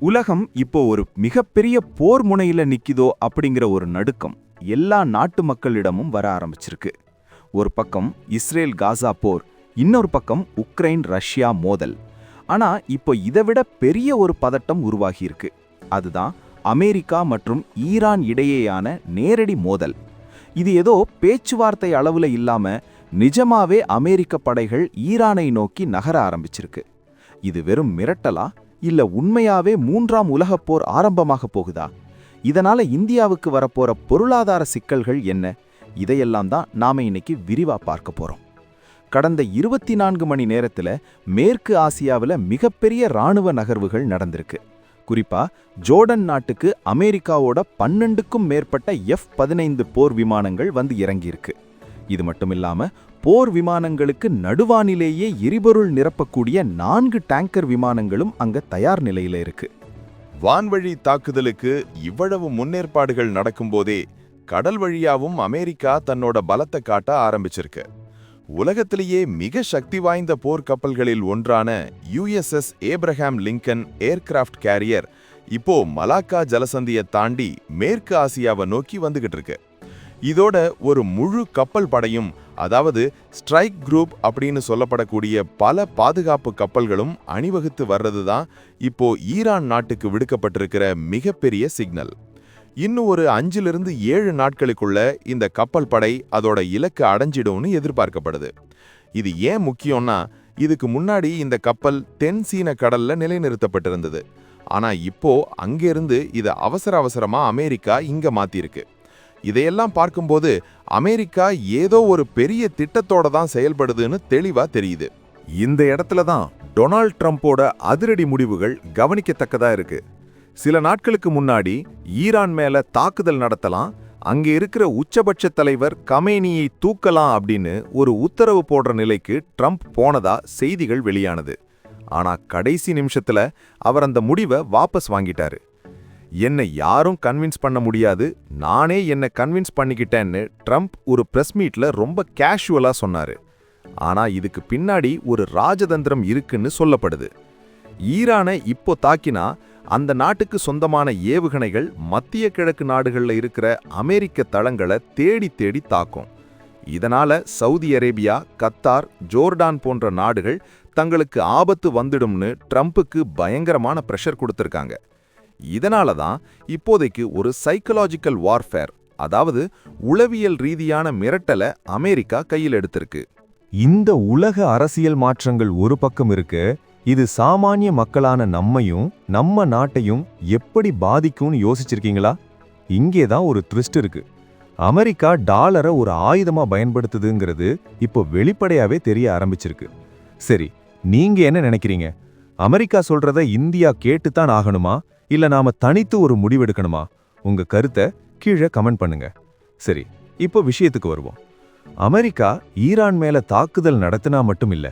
உலகம் இப்போ ஒரு மிகப்பெரிய போர் முனையில நிக்கிதோ அப்படிங்கிற ஒரு நடுக்கம் எல்லா நாட்டு மக்களிடமும் வர ஆரம்பிச்சிருக்கு. ஒரு பக்கம் இஸ்ரேல் காசா போர் இன்னொரு பக்கம் உக்ரைன் ரஷ்யா மோதல். ஆனா இப்போ இதை விட பெரிய ஒரு பதட்டம் உருவாகியிருக்கு. அதுதான் அமெரிக்கா மற்றும் ஈரான் இடையேயான நேரடி மோதல். இது ஏதோ பேச்சுவார்த்தை அளவுல இல்லாம நிஜமாவே அமெரிக்க படைகள் ஈரானை நோக்கி நகர ஆரம்பிச்சிருக்கு. இது வெறும் மிரட்டலா? இல்ல உண்மையாவே மூன்றாம் உலகப் போர் ஆரம்பமாக போகுதா? இதனால இந்தியாவுக்கு வரப்போற பொருளாதார சிக்கல்கள் என்ன? இதையெல்லாம் தான் நாம இன்னைக்கு விரிவா பார்க்க போறோம். கடந்த இருபத்தி நான்கு மணி நேரத்துல மேற்கு ஆசியாவில் மிகப்பெரிய ராணுவ நகர்வுகள் நடந்திருக்கு. குறிப்பா ஜோர்டன் நாட்டுக்கு அமெரிக்காவோட பன்னெண்டுக்கும் மேற்பட்ட எஃப் பதினைந்து போர் விமானங்கள் வந்து இறங்கியிருக்கு. இது மட்டுமில்லாம போர் விமானங்களுக்கு நடுவானிலேயே எரிபொருள் நிரப்பக்கூடிய நான்கு டேங்கர் விமானங்களும் அங்க தயார் நிலையில இருக்கு. வான்வழி தாக்குதலுக்கு இவ்வளவு முன்னேற்பாடுகள் நடக்கும்போதே கடல் வழியாவும் அமெரிக்கா தன்னோட பலத்தை காட்ட ஆரம்பிச்சிருக்கு. உலகத்திலேயே மிக சக்தி வாய்ந்த போர் கப்பல்களில் ஒன்றான USS Abraham Lincoln aircraft carrier இப்போ மலாக்கா ஜலசந்தியை தாண்டி மேற்கு ஆசியாவை நோக்கி வந்துகிட்டு இருக்கு. இதோட ஒரு முழு கப்பல் படையும் அதாவது ஸ்ட்ரைக் குரூப் அப்படின்னு சொல்லப்படக்கூடிய பல பாதுகாப்பு கப்பல்களும் அணிவகுத்து வர்றது தான் இப்போ ஈரான் நாட்டுக்கு விடுக்கப்பட்டிருக்கிற மிகப்பெரிய சிக்னல். இன்னும் ஒரு அஞ்சிலிருந்து ஏழு நாட்களுக்குள்ள இந்த கப்பல் படை அதோட இலக்கு அடைஞ்சிடும்னு எதிர்பார்க்கப்படுது. இது ஏன் முக்கியம்னா இதுக்கு முன்னாடி இந்த கப்பல் தென் சீன கடல்ல நிலைநிறுத்தப்பட்டிருந்தது. ஆனா இப்போ அங்கிருந்து இதை அவசர அவசரமா அமெரிக்கா இங்க மாத்திருக்கு இதையெல்லாம் பார்க்கும்போது அமெரிக்கா ஏதோ ஒரு பெரிய திட்டத்தோட தான் செயல்படுதுன்னு தெளிவா தெரியுது. இந்த இடத்துல தான் டொனால்ட் ட்ரம்ப்போட அதிரடி முடிவுகள் கவனிக்கத்தக்கதா இருக்கு. சில நாட்களுக்கு முன்னாடி ஈரான் மேல தாக்குதல் நடத்தலாம் அங்க இருக்கிற உச்சபட்ச தலைவர் கமேனியை தூக்கலாம் அப்படின்னு ஒரு உத்தரவு போடுற நிலைக்கு ட்ரம்ப் போனதா செய்திகள் வெளியானது. ஆனா கடைசி நிமிஷத்துல அவர் அந்த முடிவை வாபஸ் வாங்கிட்டாரு. என்னை யாரும் கன்வின்ஸ் பண்ண முடியாது. நானே என்னை கன்வின்ஸ் பண்ணிக்கிட்டேன்னு ட்ரம்ப் ஒரு பிரஸ் மீட்ல ரொம்ப கேஷுவலாக சொன்னாரு. ஆனால் இதுக்கு பின்னாடி ஒரு ராஜதந்திரம் இருக்குன்னு சொல்லப்படுது. ஈரானை இப்போ தாக்கினா அந்த நாட்டுக்கு சொந்தமான ஏவுகணைகள் மத்திய கிழக்கு நாடுகளில் இருக்கிற அமெரிக்க தளங்களை தேடி தேடி தாக்கும். இதனால சவுதி அரேபியா கத்தார் ஜோர்டான் போன்ற நாடுகள் தங்களுக்கு ஆபத்து வந்துடும்னு ட்ரம்ப்புக்கு பயங்கரமான ப்ரெஷர் கொடுத்துருக்காங்க. இதனால தான் இப்போதைக்கு ஒரு சைக்கலாஜிக்கல் வார்ஃபேர் அதாவது உளவியல் ரீதியான மிரட்டலை அமெரிக்கா கையில் எடுத்திருக்கு. இந்த உலக அரசியல் மாற்றங்கள் ஒரு பக்கம் இருக்கு இது சாமானிய மக்களான நம்மையும் நம்ம நாட்டையும் எப்படி பாதிக்கும்னு யோசிச்சிருக்கீங்களா? இங்கே தான் ஒரு ட்விஸ்ட் இருக்கு. அமெரிக்கா டாலரை ஒரு ஆயுதமா பயன்படுத்துதுங்கிறது இப்போ வெளிப்படையாவே தெரிய ஆரம்பிச்சிருக்கு. சரி நீங்க என்ன நினைக்கிறீங்க? அமெரிக்கா சொல்றத இந்தியா கேட்டுத்தான் ஆகணுமா? இல்ல நாம தனித்து ஒரு முடிவெடுக்கணுமா? உங்க கருத்தை கீழே கமெண்ட் பண்ணுங்க. சரி இப்போ விஷயத்துக்கு வருவோம். அமெரிக்கா ஈரான் மேல தாக்குதல் நடத்தினா மட்டும் இல்ல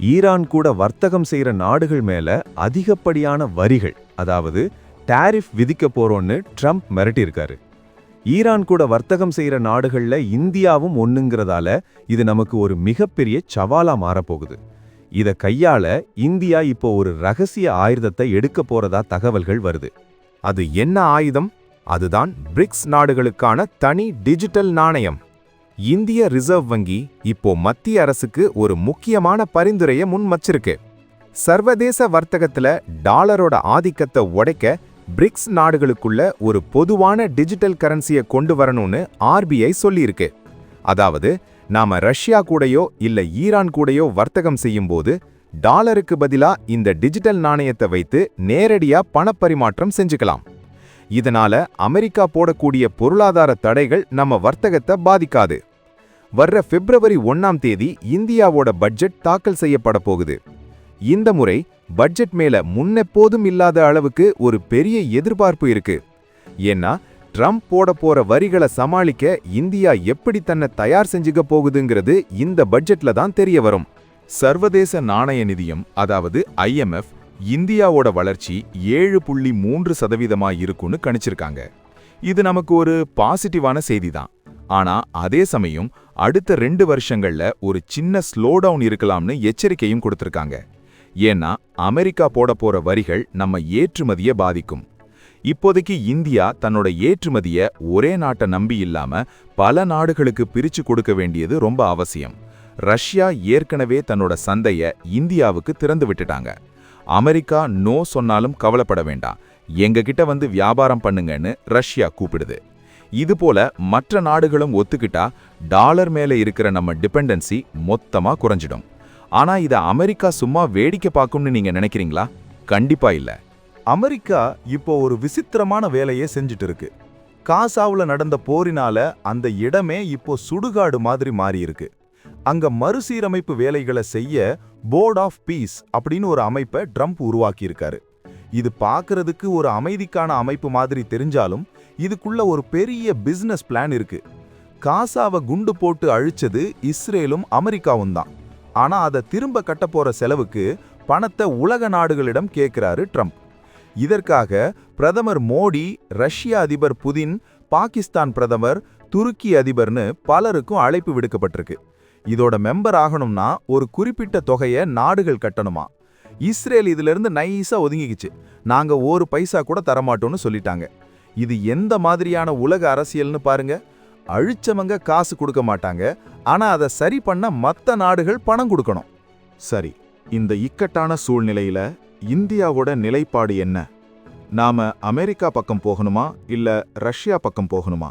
ஈரான் கூட வர்த்தகம் செய்யற நாடுகள் மேல அதிகப்படியான வரிகள் அதாவது டாரிஃப் விதிக்க போறோம்னு ட்ரம்ப் மிரட்டியிருக்காரு. ஈரான் கூட வர்த்தகம் செய்யற நாடுகள்ல இந்தியாவும் ஒண்ணுங்கிறதால இது நமக்கு ஒரு மிகப்பெரிய சவாலா மாறப்போகுது. இதை கையாள இந்தியா இப்போ ஒரு ரகசிய ஆயுதத்தை எடுக்க போறதா தகவல்கள் வருது. அது என்ன ஆயுதம்? அதுதான் பிரிக்ஸ் நாடுகளுக்கான தனி டிஜிட்டல் நாணயம். இந்திய ரிசர்வ் வங்கி இப்போ மத்திய அரசுக்கு ஒரு முக்கியமான பரிந்துரையை முன் வச்சிருக்கு சர்வதேச வர்த்தகத்துல டாலரோட ஆதிக்கத்தை உடைக்க பிரிக்ஸ் நாடுகளுக்குள்ள ஒரு பொதுவான டிஜிட்டல் கரன்சியை கொண்டு வரணும்னு ஆர்பிஐ சொல்லியிருக்கு. அதாவது நாம ரஷ்யா கூடயோ இல்ல ஈரான் கூடயோ வர்த்தகம் செய்யும்போது டாலருக்கு பதிலா இந்த டிஜிட்டல் நாணயத்தை வைத்து நேரடியா பணப்பரிமாற்றம் செஞ்சுக்கலாம். இதனால அமெரிக்கா போடக்கூடிய பொருளாதார தடைகள் நம்ம வர்த்தகத்தை பாதிக்காது. வர்ற பிப்ரவரி ஒன்னாம் தேதி இந்தியாவோட பட்ஜெட் தாக்கல் செய்யப்பட போகுது. இந்த முறை பட்ஜெட் மேல முன்னெப்போதும் இல்லாத அளவுக்கு ஒரு பெரிய எதிர்பார்ப்பு இருக்கு. ஏன்னா ட்ரம்ப் போட போற வரிகளை சமாளிக்க இந்தியா எப்படி தன்னை தயார் செஞ்சுக்க போகுதுங்கிறது இந்த பட்ஜெட்ல தான் தெரிய வரும். சர்வதேச நாணய நிதியம் அதாவது ஐஎம்எஃப் இந்தியாவோட வளர்ச்சி ஏழு புள்ளி மூன்று சதவீதமா இருக்கும்னு கணிச்சிருக்காங்க. இது நமக்கு ஒரு பாசிட்டிவான செய்தி தான் ஆனா அதே சமயம் அடுத்த ரெண்டு வருஷங்கள்ல ஒரு சின்ன ஸ்லோ டவுன் இருக்கலாம்னு எச்சரிக்கையும் கொடுத்திருக்காங்க. ஏன்னா அமெரிக்கா போட போற வரிகள் நம்ம ஏற்றுமதியை பாதிக்கும். இப்போதைக்கு இந்தியா தன்னோட ஏற்றுமதிய ஒரே நாட்டை நம்பி இல்லாம பல நாடுகளுக்கு பிரிச்சு கொடுக்க வேண்டியது ரொம்ப அவசியம். ரஷ்யா ஏற்கனவே தன்னோட சந்தைய இந்தியாவுக்கு திறந்து விட்டுட்டாங்க. அமெரிக்கா நோ சொன்னாலும் கவலைப்பட வேண்டாம். எங்ககிட்ட வந்து வியாபாரம் பண்ணுங்கன்னு ரஷ்யா கூப்பிடுது. இதுபோல மற்ற நாடுகளும் ஒத்துக்கிட்டா டாலர் மேல இருக்கிற நம்ம டிபெண்டன்சி மொத்தமா குறைஞ்சிடும். ஆனா இதை அமெரிக்கா சும்மா வேடிக்கை பார்க்கும்னு நீங்க நினைக்கிறீங்களா? கண்டிப்பா இல்லை. அமெரிக்கா இப்போ ஒரு விசித்திரமான வேலையை செஞ்சுட்டு இருக்கு காசாவில் நடந்த போரினால அந்த இடமே இப்போ சுடுகாடு மாதிரி மாறியிருக்கு. அங்க மறுசீரமைப்பு வேலைகளை செய்ய போர்ட் ஆஃப் பீஸ் அப்படின்னு ஒரு அமைப்பை ட்ரம்ப் உருவாக்கியிருக்காரு. இது பார்க்கறதுக்கு ஒரு அமைதிக்கான அமைப்பு மாதிரி தெரிஞ்சாலும் இதுக்குள்ள ஒரு பெரிய பிஸ்னஸ் பிளான் இருக்கு. காசாவை குண்டு போட்டு அழிச்சது இஸ்ரேலும் அமெரிக்காவும் தான். ஆனால் அதை திரும்ப கட்ட போற செலவுக்கு பணத்தை உலக நாடுகளிடம் கேட்கிறாரு ட்ரம்ப் இதற்காக பிரதமர் மோடி ரஷ்ய அதிபர் புதின் பாகிஸ்தான் பிரதமர் துருக்கி அதிபர்னு பலருக்கும் அழைப்பு விடுக்கப்பட்டிருக்கு. இதோட மெம்பர் ஆகணும்னா ஒரு குறிப்பிட்ட தொகையை நாடுகள் கட்டணுமா? இஸ்ரேல் இதிலிருந்து நைஸா ஒதுங்கிக்கிச்சு. நாங்க ஒரு பைசா கூட தரமாட்டோம்னு சொல்லிட்டாங்க. இது எந்த மாதிரியான உலக அரசியல்னு பாருங்க. அழிச்சவங்க காசு கொடுக்க மாட்டாங்க. ஆனா அதை சரி பண்ண மற்ற நாடுகள் பணம் கொடுக்கணும். சரி இந்த இக்கட்டான சூழ்நிலையில இந்தியாவோட நிலைப்பாடு என்ன? நாம அமெரிக்கா பக்கம் போகணுமா இல்ல ரஷ்யா பக்கம் போகணுமா?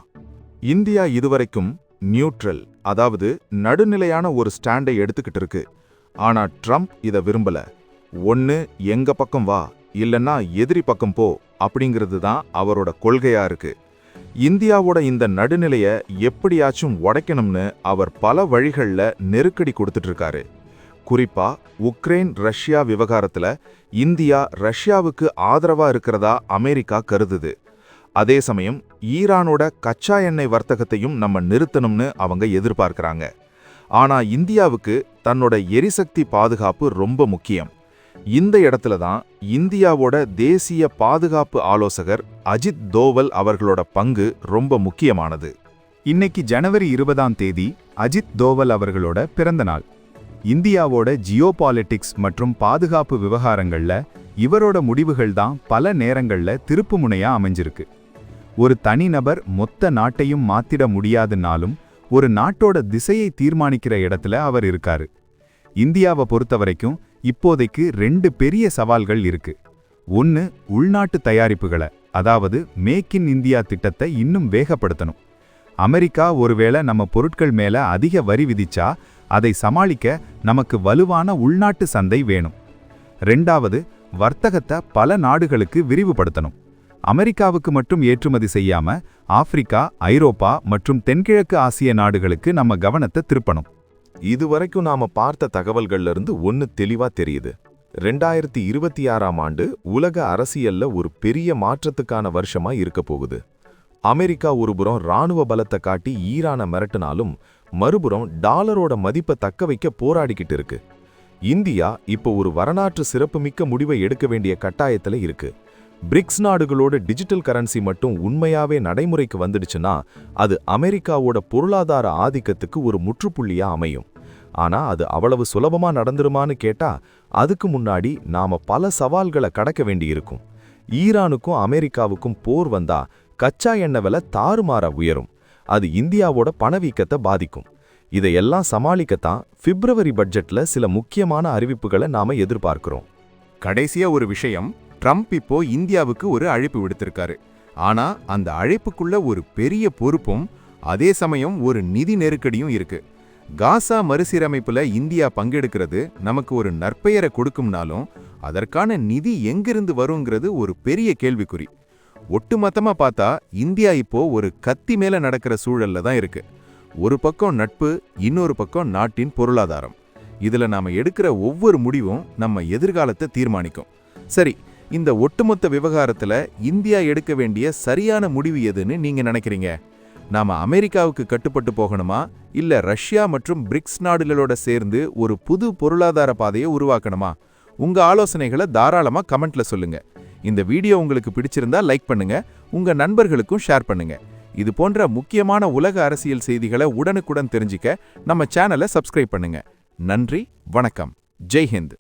இந்தியா இதுவரைக்கும் நியூட்ரல் அதாவது நடுநிலையான ஒரு ஸ்டாண்டை எடுத்துக்கிட்டு இருக்கு. ஆனா ட்ரம்ப் இதை விரும்பல. ஒன்னு எங்க பக்கம் வா இல்லைன்னா எதிரி பக்கம் போ அப்படிங்கிறது தான் அவரோட கொள்கையா இருக்கு. இந்தியாவோட இந்த நடுநிலையை எப்படியாச்சும் உடைக்கணும்னு அவர் பல வழிகளில் நெருக்கடி கொடுத்துட்டு இருக்காரு. குறிப்பா உக்ரைன் ரஷ்யா விவகாரத்துல இந்தியா ரஷ்யாவுக்கு ஆதரவா இருக்கிறதா அமெரிக்கா கருதுது. அதே சமயம் ஈரானோட கச்சா எண்ணெய் வர்த்தகத்தையும் நம்ம நிறுத்தணும்னு அவங்க எதிர்பார்க்கிறாங்க. ஆனா இந்தியாவுக்கு தன்னோட எரிசக்தி பாதுகாப்பு ரொம்ப முக்கியம். இந்த இடத்துல தான் இந்தியாவோட தேசிய பாதுகாப்பு ஆலோசகர் அஜித் தோவல் அவர்களோட பங்கு ரொம்ப முக்கியமானது. இன்னைக்கு ஜனவரி இருபதாம் தேதி அஜித் தோவல் அவர்களோட பிறந்த இந்தியாவோட ஜியோபாலிட்டிக்ஸ் மற்றும் பாதுகாப்பு விவகாரங்களில் இவரோட முடிவுகள் தான் பல நேரங்களில் திருப்புமுனையாக அமைஞ்சிருக்கு. ஒரு தனிநபர் மொத்த நாட்டையும் மாத்திட முடியாதுனாலும் ஒரு நாட்டோட திசையை தீர்மானிக்கிற இடத்துல அவர் இருக்காரு. இந்தியாவை பொறுத்த வரைக்கும் இப்போதைக்கு ரெண்டு பெரிய சவால்கள் இருக்கு. ஒன்னு உள்நாட்டு தயாரிப்புகளை அதாவது மேக் இன் இந்தியா திட்டத்தை இன்னும் வேகப்படுத்தணும். அமெரிக்கா ஒருவேளை நம்ம பொருட்கள் மேல அதிக வரி விதிச்சா அதை சமாளிக்க நமக்கு வலுவான உள்நாட்டு சந்தை வேணும். ரெண்டாவது வர்த்தகத்தை பல நாடுகளுக்கு விரிவுபடுத்தணும். அமெரிக்காவுக்கு மட்டும் ஏற்றுமதி செய்யாம ஆப்பிரிக்கா ஐரோப்பா மற்றும் தென்கிழக்கு ஆசிய நாடுகளுக்கு நம்ம கவனத்தை திருப்பணும். இதுவரைக்கும் நாம பார்த்த தகவல்கள்ல இருந்து ஒன்னு தெளிவா தெரியுது. ரெண்டாயிரத்தி இருபத்தி ஆறாம் ஆண்டு உலக அரசியல்ல ஒரு பெரிய மாற்றத்துக்கான வருஷமா இருக்க போகுது. அமெரிக்கா ஒருபுறம் ராணுவ பலத்தை காட்டி ஈரானை மிரட்டினாலும் மறுபுறம் டாலரோட மதிப்பை தக்க வைக்க போராடிக்கிட்டு இருக்கு. இந்தியா இப்போ ஒரு வரலாற்று சிறப்புமிக்க முடிவை எடுக்க வேண்டிய கட்டாயத்தில் இருக்கு. பிரிக்ஸ் நாடுகளோட டிஜிட்டல் கரன்சி மட்டும் உண்மையாவே நடைமுறைக்கு வந்துடுச்சுன்னா அது அமெரிக்காவோட பொருளாதார ஆதிக்கத்துக்கு ஒரு முற்றுப்புள்ளியா அமையும். ஆனா அது அவ்வளவு சுலபமா நடந்துருமான்னு கேட்டா அதுக்கு முன்னாடி நாம பல சவால்களை கடக்க வேண்டியிருக்கும். ஈரானுக்கும் அமெரிக்காவுக்கும் போர் வந்தா கச்சா எண்ணெய் விலை தாறுமாற உயரும். அது இந்தியாவோட பணவீக்கத்தை பாதிக்கும். இதையெல்லாம் சமாளிக்கத்தான் பிப்ரவரி பட்ஜெட்ல சில முக்கியமான அறிவிப்புகளை நாம எதிர்பார்க்கிறோம். கடைசியா ஒரு விஷயம் ட்ரம்ப் இப்போ இந்தியாவுக்கு ஒரு அழைப்பு விடுத்திருக்காரு. ஆனா அந்த அழைப்புக்குள்ள ஒரு பெரிய பொறுப்பும் அதே சமயம் ஒரு நிதி நெருக்கடியும் இருக்கு. காசா மறுசீரமைப்புல இந்தியா பங்கெடுக்கிறது நமக்கு ஒரு நற்பெயரை கொடுக்கும்னாலும் அதற்கான நிதி எங்கிருந்து வருங்கிறது ஒரு பெரிய கேள்விக்குறி. ஒட்டுமொத்தமா பார்த்தா இந்தியா இப்போ ஒரு கத்தி மேல நடக்கிற சூழல்ல தான் இருக்கு. ஒரு பக்கம் நட்பு இன்னொரு பக்கம் நாட்டின் பொருளாதாரம். இதுல நாம எடுக்கிற ஒவ்வொரு முடிவும் நம்ம எதிர்காலத்தை தீர்மானிக்கும். சரி இந்த ஒட்டுமொத்த விவகாரத்துல இந்தியா எடுக்க வேண்டிய சரியான முடிவு எதுன்னு நீங்கள் நினைக்கிறீங்க? நாம அமெரிக்காவுக்கு கட்டுப்பட்டு போகணுமா? இல்லை ரஷ்யா மற்றும் பிரிக்ஸ் நாடுகளோட சேர்ந்து ஒரு புது பொருளாதார பாதையை உருவாக்கணுமா? உங்க ஆலோசனைகளை தாராளமாக கமெண்ட்டில் சொல்லுங்கள் இந்த வீடியோ உங்களுக்கு பிடிச்சிருந்தா லைக் பண்ணுங்க உங்க நண்பர்களுக்கும் ஷேர் பண்ணுங்க. இது போன்ற முக்கியமான உலக அரசியல் செய்திகளை உடனுக்குடன் தெரிஞ்சுக்க நம்ம சேனலை சப்ஸ்கிரைப் பண்ணுங்க. நன்றி வணக்கம். ஜெய்ஹிந்த்